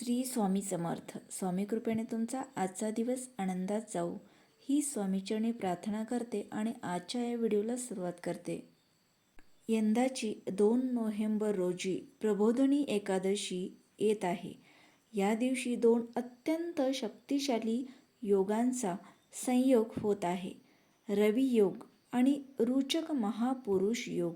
श्री स्वामी समर्थ. स्वामी कृपेने तुमचा आजचा दिवस आनंदात जाऊ ही स्वामीचरणी प्रार्थना करते आणि आजच्या या व्हिडिओला सुरुवात करते. यंदाची दोन नोव्हेंबर रोजी प्रबोधनी एकादशी येत आहे. या दिवशी दोन अत्यंत शक्तिशाली योगांचा संयोग होत आहे. रवी योग आणि रुचक महापुरुष योग.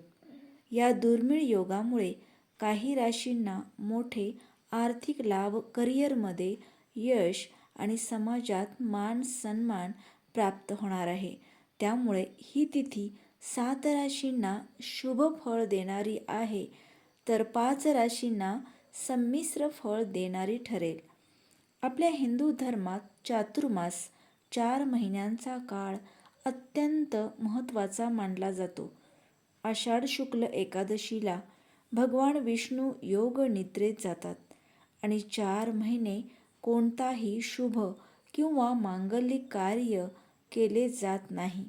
या दुर्मिळ योगामुळे काही राशींना मोठे आर्थिक लाभ करिअरमध्ये यश आणि समाजात मान सन्मान प्राप्त होणार आहे. त्यामुळे ही तिथी सात राशींना शुभ फळ देणारी आहे तर पाच राशींना संमिश्र फळ देणारी ठरेल. आपल्या हिंदू धर्मात चातुर्मास चार महिन्यांचा काळ अत्यंत महत्त्वाचा मानला जातो. आषाढ शुक्ल एकादशीला भगवान विष्णू योग निद्रेत जातात. आणि चार महिने कोणताही शुभ किंवा मांगलिक कार्य केले जात नाही.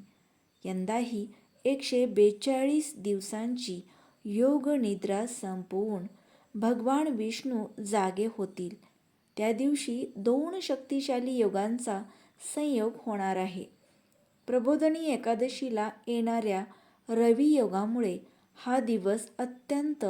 यंदाही एकशे बेचाळीस दिवसांची योग निद्रा संपवून भगवान विष्णू जागे होतील. त्या दिवशी दोन शक्तिशाली योगांचा संयोग होणार आहे. प्रबोधनी एकादशीला येणाऱ्या रवी योगामुळे हा दिवस अत्यंत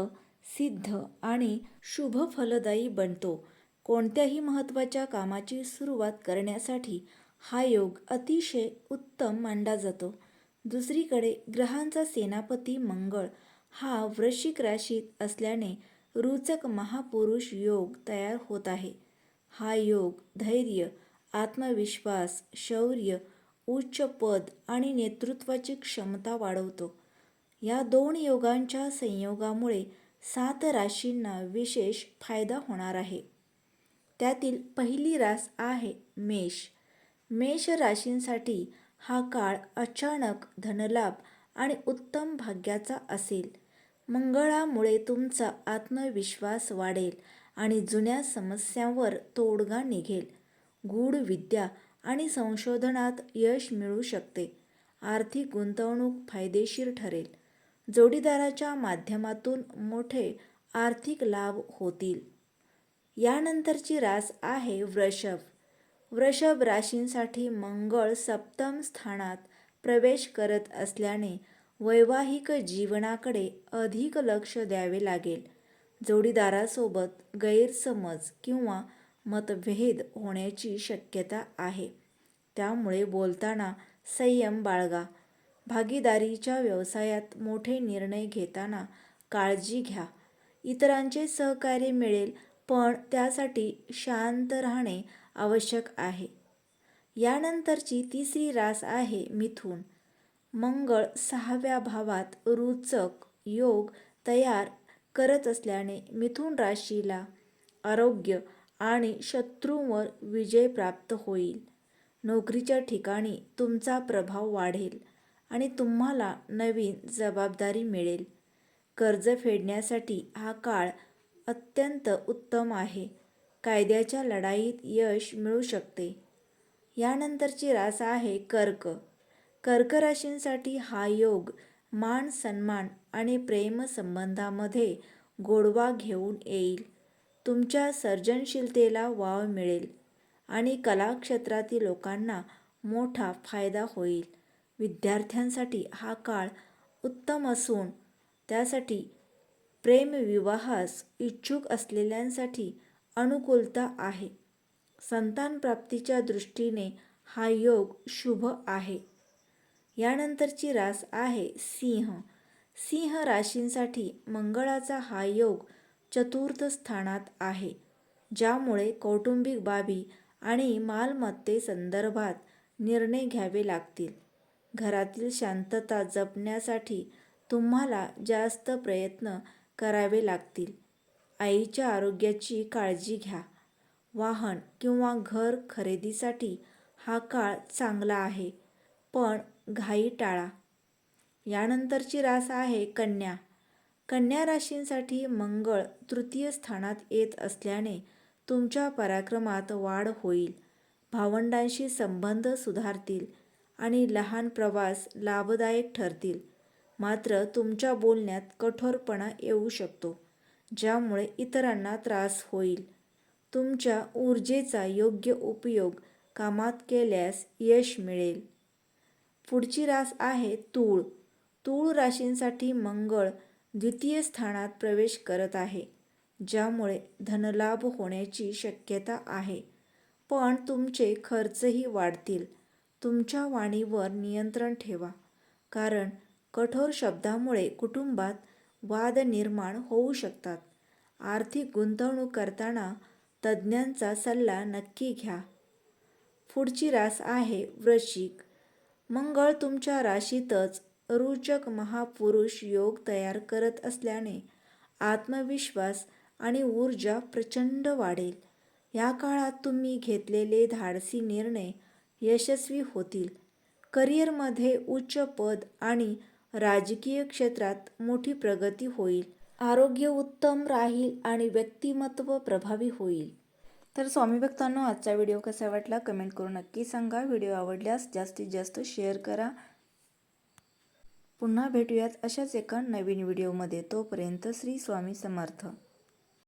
सिद्ध आणि शुभ फलदायी बनतो. कोणत्याही महत्त्वाच्या कामाची सुरुवात करण्यासाठी हा योग अतिशय उत्तम मानला जातो. दुसरीकडे ग्रहांचा सेनापती मंगळ हा वृश्चिक राशीत असल्याने रुचक महापुरुष योग तयार होत आहे. हा योग धैर्य आत्मविश्वास शौर्य उच्च पद आणि नेतृत्वाची क्षमता वाढवतो. या दोन योगांच्या संयोगामुळे सात राशींना विशेष फायदा होणार आहे. त्यातील पहिली रास आहे मेष. मेष राशींसाठी हा काळ अचानक धनलाभ आणि उत्तम भाग्याचा असेल. मंगळामुळे तुमचा आत्मविश्वास वाढेल आणि जुन्या समस्यांवर तोडगा निघेल. गूढ विद्या आणि संशोधनात यश मिळू शकते. आर्थिक गुंतवणूक फायदेशीर ठरेल. जोडीदाराच्या माध्यमातून मोठे आर्थिक लाभ होतील. यानंतरची रास आहे वृषभ. वृषभ राशींसाठी मंगळ सप्तम स्थानात प्रवेश करत असल्याने वैवाहिक जीवनाकडे अधिक लक्ष द्यावे लागेल. जोडीदारासोबत गैरसमज किंवा मतभेद होण्याची शक्यता आहे. त्यामुळे बोलताना संयम बाळगा. भागीदारीच्या व्यवसायात मोठे निर्णय घेताना काळजी घ्या. इतरांचे सहकार्य मिळेल पण त्यासाठी शांत राहणे आवश्यक आहे. यानंतरची तिसरी रास आहे मिथून. मंगळ सहाव्या भावात रुचक योग तयार करत असल्याने मिथुन राशीला आरोग्य आणि शत्रूंवर विजय प्राप्त होईल. नोकरीच्या ठिकाणी तुमचा प्रभाव वाढेल. आणि तुम्हाला नवीन जबाबदारी मिळेल. कर्ज फेडण्यासाठी हा काळ अत्यंत उत्तम आहे. कायद्याच्या लढाईत यश मिळू शकते. यानंतरची रास आहे कर्क. कर्क राशींसाठी हा योग मान सन्मान आणि प्रेमसंबंधामध्ये गोडवा घेऊन येईल. तुमच्या सर्जनशीलतेला वाव मिळेल आणि कलाक्षेत्रातील लोकांना मोठा फायदा होईल. विद्यार्थ्यांसाठी हा काळ उत्तम असून त्यासाठी प्रेमविवाहास इच्छुक असलेल्यांसाठी अनुकूलता आहे. संतानप्राप्तीच्या दृष्टीने हा योग शुभ आहे. यानंतरची रास आहे सिंह. सिंह राशींसाठी मंगळाचा हा योग चतुर्थ स्थानात आहे ज्यामुळे कौटुंबिक बाबी आणि मालमत्ते संदर्भात निर्णय घ्यावे लागतील. घरातील शांतता जपण्यासाठी तुम्हाला जास्त प्रयत्न करावे लागतील. आईच्या आरोग्याची काळजी घ्या. वाहन किंवा घर खरेदीसाठी हा काळ चांगला आहे पण घाई टाळा. यानंतरची रास आहे कन्या. कन्या राशींसाठी मंगळ तृतीय स्थानात येत असल्याने तुमच्या पराक्रमात वाढ होईल. भावंडांशी संबंध सुधारतील. आणि लहान प्रवास लाभदायक ठरतील. मात्र तुमच्या बोलण्यात कठोरपणा येऊ शकतो ज्यामुळे इतरांना त्रास होईल. तुमच्या ऊर्जेचा योग्य उपयोग कामात केल्यास यश मिळेल. पुढची रास आहे तूळ. तूळ राशींसाठी मंगळ द्वितीय स्थानात प्रवेश करत आहे ज्यामुळे धनलाभ होण्याची शक्यता आहे. पण तुमचे खर्चही वाढतील. तुमच्या वाणीवर नियंत्रण ठेवा. कारण कठोर शब्दामुळे कुटुंबात वाद निर्माण होऊ शकतात. आर्थिक गुंतवणूक करताना तज्ज्ञांचा सल्ला नक्की घ्या. पुढची रास आहे वृश्चिक. मंगळ तुमच्या राशीतच रुचक महापुरुष योग तयार करत असल्याने आत्मविश्वास आणि ऊर्जा प्रचंड वाढेल. या काळात तुम्ही घेतलेले धाडसी निर्णय यशस्वी होतील. करिअरमध्ये उच्च पद आणि राजकीय क्षेत्रात मोठी प्रगती होईल. आरोग्य उत्तम राहील आणि व्यक्तिमत्व प्रभावी होईल. तर स्वामी भक्तांनो आजचा व्हिडिओ कसा वाटला कमेंट करून नक्की सांगा. व्हिडिओ आवडल्यास जास्तीत जास्त शेअर करा. पुन्हा भेटूयात अशाच एका नवीन व्हिडिओमध्ये. तोपर्यंत श्री स्वामी समर्थ.